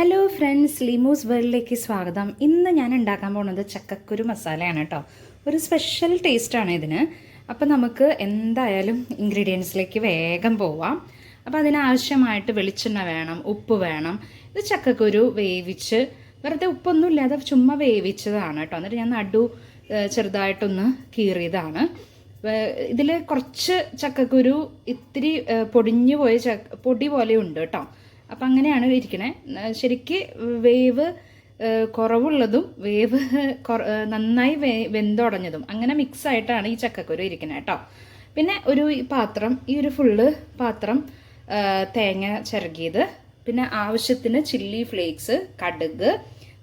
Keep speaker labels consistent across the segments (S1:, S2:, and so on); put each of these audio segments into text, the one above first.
S1: Hello friends ലിമോസ് വേൾഡിലേക്ക് സ്വാഗതം. ഇന്ന് ഞാൻ ഉണ്ടാക്കാൻ പോകുന്നത് ചക്കക്കുരു മസാലയാണ് കേട്ടോ ഒരു സ്പെഷ്യൽ ടേസ്റ്റാണ് ഇതിന്. അപ്പോൾ നമുക്ക് എന്തായാലും ഇൻഗ്രീഡിയൻസിലേക്ക് വേഗം പോവാം. അപ്പോൾ അതിനാവശ്യമായിട്ട് വെളിച്ചെണ്ണ വേണം ഉപ്പ് വേണം. ഇത് ചക്കക്കുരു വേവിച്ച് വെറുതെ ഉപ്പൊന്നും ഇല്ലാതെ ചുമ്മാ വേവിച്ചതാണ് കേട്ടോ എന്നിട്ട് ഞാൻ നടു ചെറുതായിട്ടൊന്ന് കീറിയതാണ്. ഇതിൽ കുറച്ച് ചക്കക്കുരു ഇത്തിരി പൊടിഞ്ഞു പോയ ചക്ക പൊടി പോലെ ഉണ്ട് കേട്ടോ അപ്പം അങ്ങനെയാണ് ഇരിക്കണേ. ശരിക്ക് വേവ് കുറവുള്ളതും വേവ് നന്നായി വെന്തുടഞ്ഞതും അങ്ങനെ മിക്സ് ആയിട്ടാണ് ഈ ചക്കക്കുരു ഇരിക്കുന്നത് കേട്ടോ പിന്നെ ഒരു പാത്രം ഈ ഒരു ഫുള്ള് പാത്രം തേങ്ങ ചിരകിയത്. പിന്നെ ആവശ്യത്തിന് ചില്ലി ഫ്ലേക്സ് കടുക്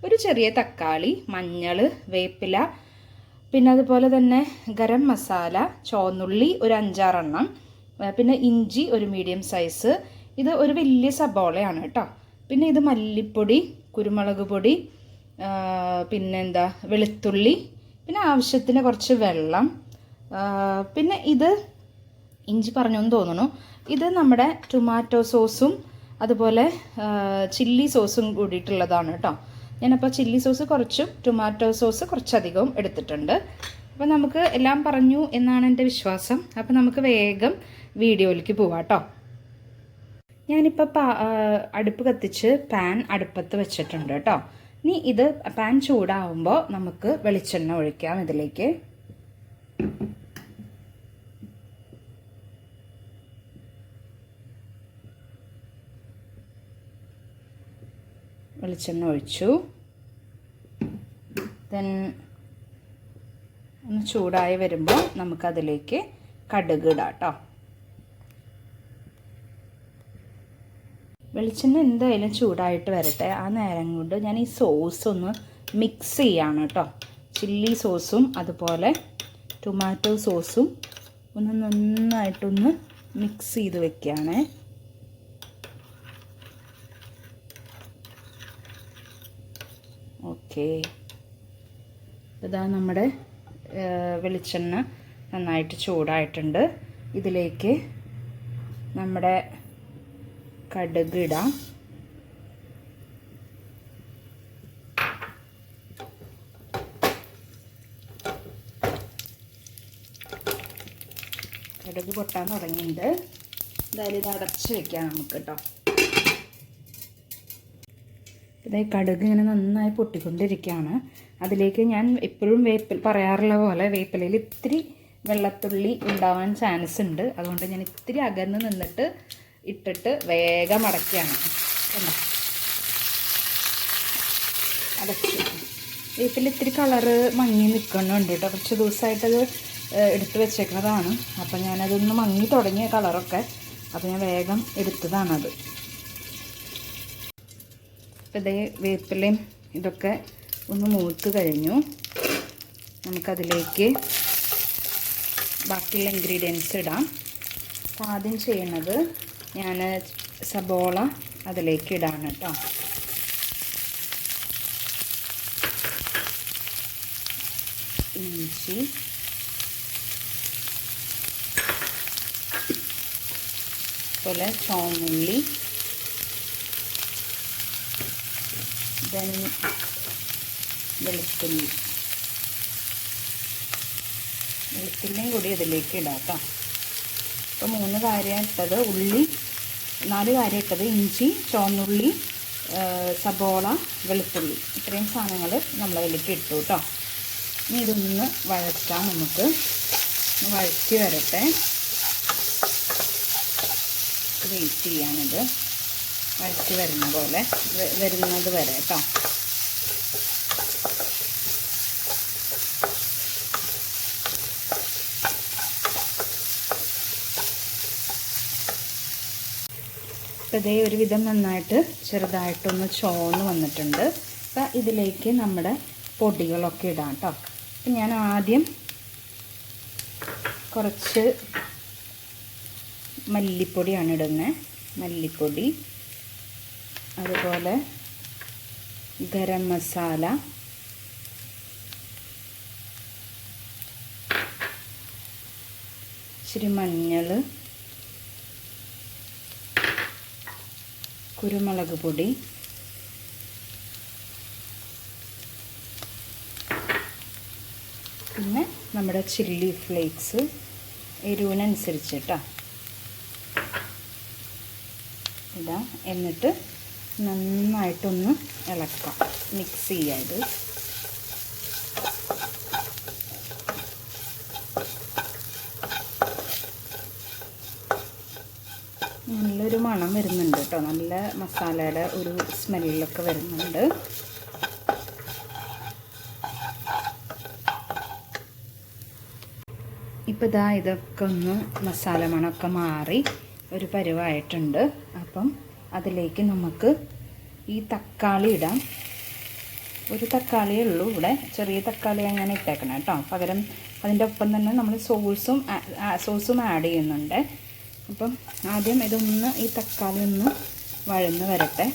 S1: ഒരു ചെറിയ തക്കാളി മഞ്ഞൾ വേപ്പില പിന്നെ അതുപോലെ തന്നെ ഗരം മസാല ചോന്നുള്ളി ഒരു അഞ്ചാറെണ്ണം പിന്നെ ഇഞ്ചി ഒരു മീഡിയം സൈസ് ഇത് ഒരു വലിയ സബോളയാണ് കേട്ടോ. പിന്നെ ഇത് മല്ലിപ്പൊടി കുരുമുളക് പൊടി പിന്നെന്താ വെളുത്തുള്ളി പിന്നെ ആവശ്യത്തിന് കുറച്ച് വെള്ളം. പിന്നെ ഇത് ഇഞ്ചി പറഞ്ഞു എന്ന് തോന്നുന്നു. ഇത് നമ്മുടെ ടൊമാറ്റോ സോസും അതുപോലെ ചില്ലി സോസും കൂടിയിട്ടുള്ളതാണ് കേട്ടോ. ഞാനപ്പോൾ ചില്ലി സോസ് കുറച്ചും ടൊമാറ്റോ സോസ് കുറച്ചധികവും എടുത്തിട്ടുണ്ട്. അപ്പോൾ നമുക്ക് എല്ലാം പറഞ്ഞു എന്നാണ് എന്റെ വിശ്വാസം. അപ്പോൾ നമുക്ക് വേഗം വീഡിയോയിലേക്ക് പോവാം കേട്ടോ. ഞാനിപ്പോൾ പാ അടുപ്പ് കത്തിച്ച് പാൻ അടുപ്പത്ത് വെച്ചിട്ടുണ്ട് കേട്ടോ. ഇനി ഇത് പാൻ ചൂടാവുമ്പോൾ നമുക്ക് വെളിച്ചെണ്ണ ഒഴിക്കാം ഇതിലേക്ക്. വെളിച്ചെണ്ണ ഒഴിച്ചു. ദെൻ ഒന്ന് ചൂടായി വരുമ്പോൾ നമുക്കതിലേക്ക് കടുക് ഇടാം കേട്ടോ. വെളിച്ചെണ്ണ എന്തായാലും ചൂടായിട്ട് വരട്ടെ. ആ നേരം കൊണ്ട് ഞാൻ ഈ സോസ് ഒന്ന് മിക്സ് ചെയ്യാണ് കേട്ടോ ചില്ലി സോസും അതുപോലെ ടൊമാറ്റോ സോസും ഒന്ന് നന്നായിട്ടൊന്ന് മിക്സ് ചെയ്ത് വെക്കുകയാണേ ഓക്കെ ഇതാ നമ്മുടെ വെളിച്ചെണ്ണ നന്നായിട്ട് ചൂടായിട്ടുണ്ട്. ഇതിലേക്ക് നമ്മുടെ കടുക് ഇടാം. കടുക് പൊട്ടാൻ തുടങ്ങിയിട്ടുണ്ട്. എന്തായാലും ഇത് അടച്ച് വെക്കാം നമുക്ക് കേട്ടോ ഇതേ കടുക് ഇങ്ങനെ നന്നായി പൊട്ടിക്കൊണ്ടിരിക്കുകയാണ്. അതിലേക്ക് ഞാൻ എപ്പോഴും വേപ്പിൽ പറയാറുള്ള പോലെ വേപ്പിലയിൽ ഇത്തിരി വെള്ളത്തുള്ളി ഉണ്ടാവാൻ ചാൻസ് ഉണ്ട്. അതുകൊണ്ട് ഞാൻ ഇത്തിരി അകന്ന് നിന്നിട്ട് ഇട്ടിട്ട് വേഗം അടയ്ക്കുകയാണ്. കണ്ടോ? വേപ്പിൽ ഇത്തിരി കളറ് മങ്ങി നിൽക്കുന്നുണ്ട് കേട്ടോ. കുറച്ച് ദിവസമായിട്ടത് എടുത്തു വെച്ചേക്കുന്നതാണ്. അപ്പം ഞാനതൊന്ന് മങ്ങി തുടങ്ങിയ കളറൊക്കെ അപ്പം ഞാൻ വേഗം എടുത്തതാണത്. അപ്പോൾ ഇതേ വേപ്പിലയും ഇതൊക്കെ ഒന്ന് മൂത്ത് കഴിഞ്ഞു. നമുക്കതിലേക്ക് ബാക്കിയുള്ള ഇൻഗ്രീഡിയൻസ് ഇടാം. അപ്പോൾ ആദ്യം ചെയ്യണത് ഞാൻ സബോള അതിലേക്ക് ഇടാണ് കേട്ടോ. ഇഞ്ചി. അതുപോലെ ചോമുള്ളി വെളുത്തുള്ളി. വെളുത്തുള്ളിയും കൂടി ഇതിലേക്ക് ഇടാം കേട്ടോ. അപ്പോൾ മൂന്ന് കാര്യം ഇട്ടത്. ഉള്ളി നാല് കാര്യം ഇട്ടത്. ഇഞ്ചി ചുവന്നുള്ളി സബോള വെളുത്തുള്ളി. ഇത്രയും സാധനങ്ങൾ നമ്മൾ അതിലേക്ക് ഇട്ടു കേട്ടോ. ഇനി ഇതൊന്ന് വഴറ്റാം നമുക്ക്. വഴറ്റി വരട്ടെ. വെയിറ്റ് ചെയ്യാനിത്. വഴറ്റി വരുന്ന പോലെ വരുന്നത് വരെ കേട്ടോ. അപ്പോൾ ഇതേ ഒരുവിധം നന്നായിട്ട് ചെറുതായിട്ടൊന്ന് ചോന്ന് വന്നിട്ടുണ്ട്. അപ്പം ഇതിലേക്ക് നമ്മുടെ പൊടികളൊക്കെ ഇടാം കേട്ടോ അപ്പം ഞാൻ ആദ്യം കുറച്ച് മല്ലിപ്പൊടിയാണ് ഇടുന്നത് മല്ലിപ്പൊടി അതുപോലെ ഗരം മസാല ഇച്ചിരി മഞ്ഞൾ കുരുമുളക് പൊടി. പിന്നെ നമ്മുടെ ചില്ലി ഫ്ലേക്സ് എരിവിനനുസരിച്ചിട്ടാ. ഇതാ എന്നിട്ട് നന്നായിട്ടൊന്ന് ഇളക്കാം. മിക്സ് ചെയ്യാം ഇത്. നല്ലൊരു മണം വരുന്നുണ്ട് കേട്ടോ. നല്ല മസാലയുടെ ഒരു സ്മെല്ലൊക്കെ വരുന്നുണ്ട്. ഇപ്പോൾ ഇതാ ഇതൊക്കെ ഒന്ന് മസാല മണമൊക്കെ മാറി ഒരു പരുവായിട്ടുണ്ട്. അപ്പം അതിലേക്ക് നമുക്ക് ഈ തക്കാളി ഇടാം. ഒരു തക്കാളിയേ ഉള്ളൂ ഇവിടെ. ചെറിയ തക്കാളി അങ്ങനെ ഇട്ടേക്കണം കേട്ടോ. പകരം അതിന്റെ ഒപ്പം തന്നെ നമ്മൾ സോസും സോസും ആഡ് ചെയ്യുന്നുണ്ട്. അപ്പം ആദ്യം ഇതൊന്ന് ഈ തക്കാളി ഒന്ന് വഴന്ന് വരട്ടെ.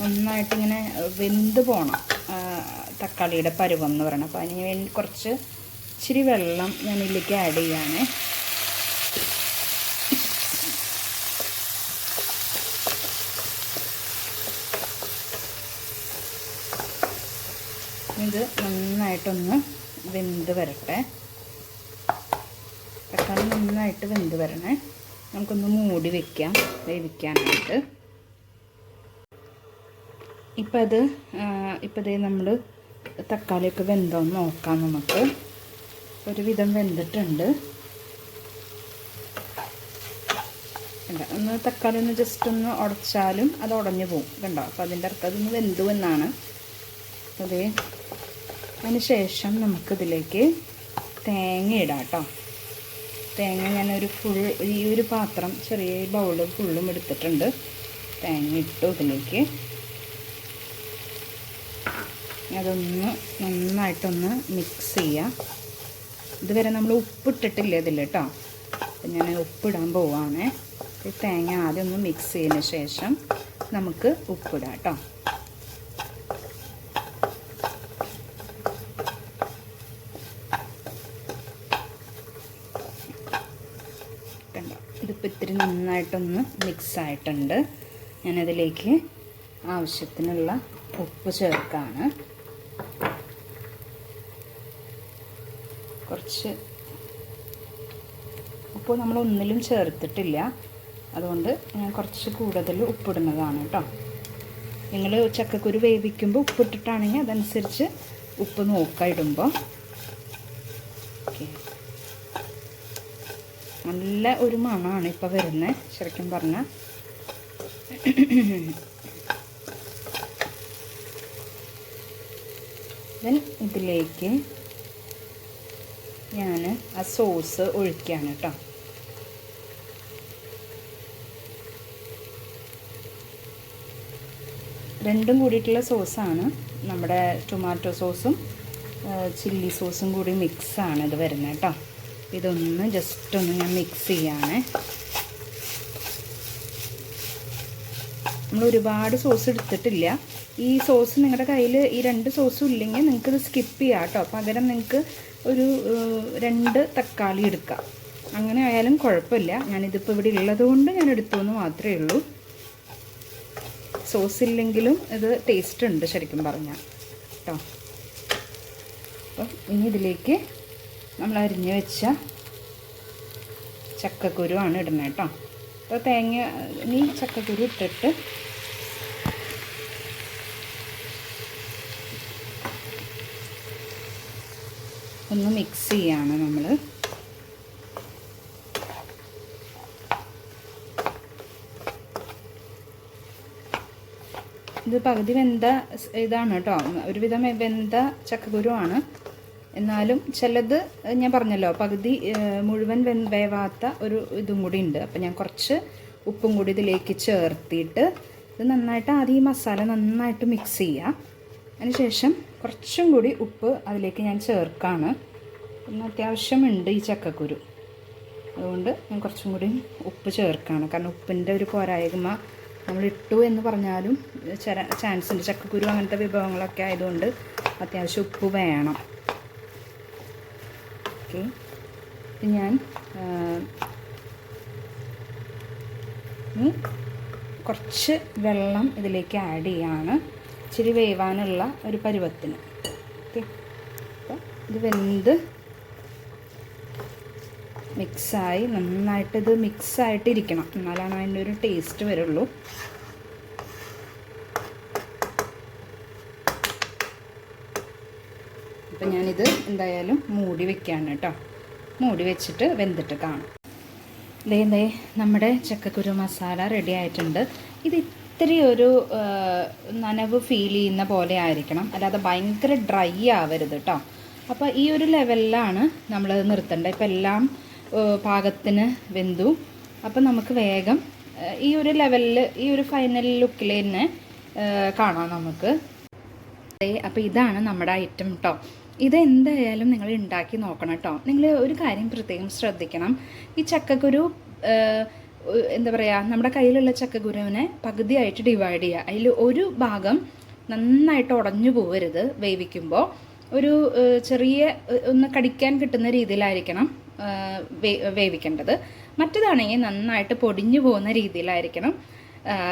S1: നന്നായിട്ടിങ്ങനെ വെന്ത് പോകണം തക്കാളിയുടെ പരുവം എന്ന് പറയണം. അപ്പോൾ അതിന് വേണ്ടി കുറച്ച് ഇച്ചിരി വെള്ളം ഞാൻ ഇതിലേക്ക് ആഡ് ചെയ്യാണ്. ഇത് നന്നായിട്ടൊന്ന് വെന്ത് വരട്ടെ. തക്കാളി നന്നായിട്ട് വെന്ത് വരണേ. നമുക്കൊന്ന് മൂടി വെക്കാം വേവിക്കാനായിട്ട്. ഇപ്പം അത് ഇപ്പം ഇതേ നമ്മൾ തക്കാളിയൊക്കെ വെന്തോന്ന് നോക്കാം നമുക്ക്. ഒരുവിധം വെന്തിട്ടുണ്ട്. ഒന്ന് തക്കാളി ഒന്ന് ജസ്റ്റ് ഒന്ന് ഉടച്ചാലും അത് ഉടഞ്ഞു പോകും കണ്ടോ? അപ്പോൾ അതിന്റെ അർത്ഥം അതൊന്ന് വെന്തു എന്നാണ് അതേ അതിന് ശേഷം നമുക്കിതിലേക്ക് തേങ്ങ ഇടാം കേട്ടോ. തേങ്ങ ഞാനൊരു ഫുൾ ഈ ഒരു പാത്രം ചെറിയ ബൗൾ ഫുള്ളും എടുത്തിട്ടുണ്ട്. തേങ്ങ ഇട്ടു ഇതിലേക്ക്. അതൊന്ന് നന്നായിട്ടൊന്ന് മിക്സ് ചെയ്യുക ഇതുവരെ നമ്മൾ ഉപ്പിട്ടിട്ടില്ല ഇതിൽ കേട്ടോ അപ്പം ഞാൻ ഉപ്പിടാൻ പോവാണേ. തേങ്ങ ആദ്യം ഒന്ന് മിക്സ് ചെയ്തതിന് ശേഷം നമുക്ക് ഉപ്പിടാം കേട്ടോ കണ്ടോ ഇത്തിരി നന്നായിട്ടൊന്ന് മിക്സായിട്ടുണ്ട്. ഞാനതിലേക്ക് ആവശ്യത്തിനുള്ള ഉപ്പ് ചേർക്കാണ്. കുറച്ച് ഉപ്പ് നമ്മൾ ഒന്നിലും ചേർത്തിട്ടില്ല. അതുകൊണ്ട് ഞാൻ കുറച്ച് കൂടുതൽ ഉപ്പിടുന്നതാണ് കേട്ടോ. നിങ്ങൾ ചക്കക്കുരു വേവിക്കുമ്പോൾ ഉപ്പിട്ടിട്ടാണെങ്കിൽ അതനുസരിച്ച് ഉപ്പ് നോക്കാം ഇടുമ്പോൾ ഓക്കെ. നല്ല ഒരു മണമാണ് ഇപ്പോൾ വരുന്നത് ശരിക്കും പറഞ്ഞാൽ ദെൻ ഇതിലേക്ക് ഞാൻ ആ സോസ് ഒഴിക്കുകയാണ് കേട്ടോ രണ്ടും കൂടിയിട്ടുള്ള സോസാണ്. നമ്മുടെ ടൊമാറ്റോ സോസും ചില്ലി സോസും കൂടി മിക്സാണ് ഇത് വരുന്നത് കേട്ടോ ഇതൊന്ന് ജസ്റ്റ് ഒന്ന് ഞാൻ മിക്സ് ചെയ്യാണ്. നമ്മൾ ഒരുപാട് സോസ് എടുത്തിട്ടില്ല. ഈ സോസ് നിങ്ങളുടെ കയ്യിൽ ഈ രണ്ട് സോസും ഇല്ലെങ്കിൽ നിങ്ങൾക്ക് ഇത് സ്കിപ്പ് ചെയ്യാം കേട്ടോ പകരം നിങ്ങൾക്ക് ഒരു രണ്ട് തക്കാളി എടുക്കാം. അങ്ങനെ ആയാലും കുഴപ്പമില്ല ഞാനിതിപ്പോൾ ഇവിടെ ഉള്ളതുകൊണ്ട് ഞാൻ എടുത്തു എന്ന് മാത്രമേ ഉള്ളൂ. സോസ് ഇല്ലെങ്കിലും ഇത് ടേസ്റ്റ് ഉണ്ട് ശരിക്കും പറഞ്ഞാൽ കേട്ടോ അപ്പം ഇനി ഇതിലേക്ക് നമ്മൾ അരിഞ്ഞ് വെച്ച ചക്കക്കുരുവാണ് ഇടുന്നത് കേട്ടോ. അപ്പോൾ തേങ്ങ നീ ചക്കക്കുരു ഇട്ടിട്ട് ഒന്ന് മിക്സ് ചെയ്യാണ് നമ്മൾ. ഇത് പകുതി വെന്ത ഇതാണ് കേട്ടോ. ഒരുവിധം വെന്ത ചക്കക്കുരുവാണ്. എന്നാലും ചിലത് ഞാൻ പറഞ്ഞല്ലോ പകുതി മുഴുവൻ വേവാത്ത ഒരു ഇതും കൂടി ഉണ്ട്. അപ്പം ഞാൻ കുറച്ച് ഉപ്പും കൂടി ഇതിലേക്ക് ചേർത്തിയിട്ട് ഇത് നന്നായിട്ട് ആദ്യം ഈ മസാല നന്നായിട്ട് മിക്സ് ചെയ്യുക അതിനുശേഷം കുറച്ചും കൂടി ഉപ്പ് അതിലേക്ക് ഞാൻ ചേർക്കാണ്. പിന്നെ അത്യാവശ്യമുണ്ട് ഈ ചക്കക്കുരു. അതുകൊണ്ട് ഞാൻ കുറച്ചും കൂടി ഉപ്പ് ചേർക്കാണ്. കാരണം ഉപ്പിന്റെ ഒരു പോരായ്മ നമ്മൾ ഇട്ടു എന്ന് പറഞ്ഞാലും ചാൻസ് ഉണ്ട് ചക്കക്കുരു അങ്ങനത്തെ വിഭവങ്ങളൊക്കെ ആയതുകൊണ്ട് അത്യാവശ്യം ഉപ്പ് വേണം. ഓക്കെ. ഞാൻ കുറച്ച് വെള്ളം ഇതിലേക്ക് ആഡ് ചെയ്യാണ്. ഇച്ചിരി വേവാനുള്ള ഒരു പരുവത്തിന്. ഓക്കെ. ഇത് വെന്ത് മിക്സായി നന്നായിട്ടിത് മിക്സായിട്ടിരിക്കണം എന്നാലാണ് അതിന്റെ ഒരു ടേസ്റ്റ് വരുള്ളൂ. അപ്പം ഞാനിത് എന്തായാലും മൂടി വെക്കുകയാണ് കേട്ടോ. മൂടി വെച്ചിട്ട് വെന്തിട്ട് കാണും. ദേ ദേ നമ്മുടെ ചക്കക്കുരു മസാല റെഡി ആയിട്ടുണ്ട്. ഇത് ഇത്തിരി ഒരു നനവ് ഫീൽ ചെയ്യുന്ന പോലെ ആയിരിക്കണം. അല്ലാതെ ഭയങ്കര ഡ്രൈ ആവരുത് കേട്ടോ. അപ്പോൾ ഈ ഒരു ലെവലിലാണ് നമ്മൾ നിർത്തേണ്ടത്. ഇപ്പം എല്ലാം പാകത്തിന് വെന്തു. അപ്പം നമുക്ക് വേഗം ഈ ഒരു ലെവലിൽ ഈ ഒരു ഫൈനൽ ലുക്കിൽ തന്നെ കാണാം നമുക്ക്. അപ്പോൾ ഇതാണ് നമ്മുടെ ഐറ്റം കേട്ടോ ഇത് എന്തായാലും നിങ്ങൾ ഉണ്ടാക്കി നോക്കണം കേട്ടോ നിങ്ങൾ ഒരു കാര്യം പ്രത്യേകം ശ്രദ്ധിക്കണം. ഈ ചക്കക്കുരു എന്താ പറയുക നമ്മുടെ കയ്യിലുള്ള ചക്കക്കുരുവിനെ പകുതിയായിട്ട് ഡിവൈഡ് ചെയ്യുക അതിൽ ഒരു ഭാഗം നന്നായിട്ട് ഉടഞ്ഞു പോകരുത് വേവിക്കുമ്പോൾ ഒരു ചെറിയ ഒന്ന് കടിക്കാൻ കിട്ടുന്ന രീതിയിലായിരിക്കണം വേവിക്കേണ്ടത്. മറ്റേതാണെങ്കിൽ നന്നായിട്ട് പൊടിഞ്ഞു പോകുന്ന രീതിയിലായിരിക്കണം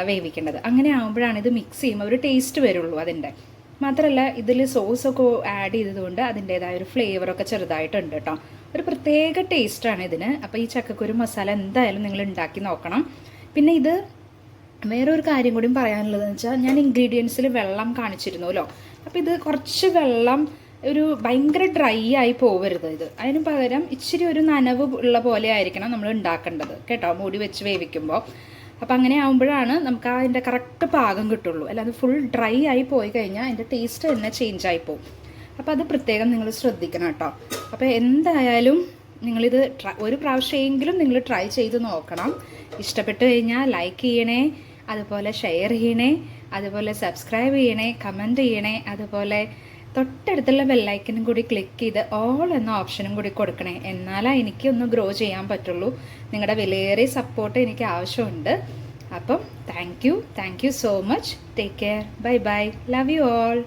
S1: വേവിക്കേണ്ടത്. അങ്ങനെ ആകുമ്പോഴാണ് ഇത് മിക്സ് ചെയ്യുമ്പോൾ ഒരു ടേസ്റ്റ് വരുള്ളൂ അതിന്റെ മാത്രമല്ല ഇതിൽ സോസൊക്കെ ആഡ് ചെയ്തതുകൊണ്ട് അതിന്റേതായ ഒരു ഫ്ലേവറൊക്കെ ചെറുതായിട്ടുണ്ട് കേട്ടോ ഒരു പ്രത്യേക ടേസ്റ്റാണ് ഇതിന്. അപ്പോൾ ഈ ചക്കക്കുരു മസാല എന്തായാലും നിങ്ങൾ ഉണ്ടാക്കി നോക്കണം. പിന്നെ ഇത് വേറൊരു കാര്യം കൂടി പറയാനുള്ളതെന്ന് വെച്ചാൽ ഞാൻ ഇൻഗ്രീഡിയൻസിൽ വെള്ളം കാണിച്ചിരുന്നല്ലോ അപ്പോൾ ഇത് കുറച്ച് വെള്ളം ഒരു ഭയങ്കര ഡ്രൈ ആയി പോവരുത് ഇത്. അതിന് പകരം ഇച്ചിരി ഒരു നനവ് ഉള്ള പോലെ ആയിരിക്കണം നമ്മൾ ഉണ്ടാക്കേണ്ടത്. കേട്ടോ മൂടി വെച്ച് വേവിക്കുമ്പോൾ അപ്പോൾ അങ്ങനെ ആകുമ്പോഴാണ് നമുക്ക് അതിന്റെ കറക്റ്റ് പാകം കിട്ടുള്ളൂ. അല്ലാതെ ഫുൾ ഡ്രൈ ആയി പോയി കഴിഞ്ഞാൽ അതിന്റെ ടേസ്റ്റ് തന്നെ ചേഞ്ച് ആയി പോകും അപ്പോൾ അത് പ്രത്യേകം നിങ്ങൾ ശ്രദ്ധിക്കണം കേട്ടോ. അപ്പോൾ എന്തായാലും നിങ്ങളിത് ഒരു പ്രാവശ്യമെങ്കിലും നിങ്ങൾ ട്രൈ ചെയ്ത് നോക്കണം. ഇഷ്ടപ്പെട്ട് കഴിഞ്ഞാൽ ലൈക്ക് ചെയ്യണേ അതുപോലെ ഷെയർ ചെയ്യണേ അതുപോലെ സബ്സ്ക്രൈബ് ചെയ്യണേ കമന്റ് ചെയ്യണേ അതുപോലെ തൊട്ടടുത്തുള്ള ബെല്ലൈക്കനും കൂടി ക്ലിക്ക് ചെയ്ത് ഓൾ എന്ന ഓപ്ഷനും കൂടി കൊടുക്കണേ. എന്നാലേ എനിക്കൊന്ന് ഗ്രോ ചെയ്യാൻ പറ്റുള്ളൂ. നിങ്ങളുടെ വിലയേറിയ സപ്പോർട്ട് എനിക്ക് ആവശ്യമുണ്ട്. അപ്പം thank you thank you so much take care bye bye love you all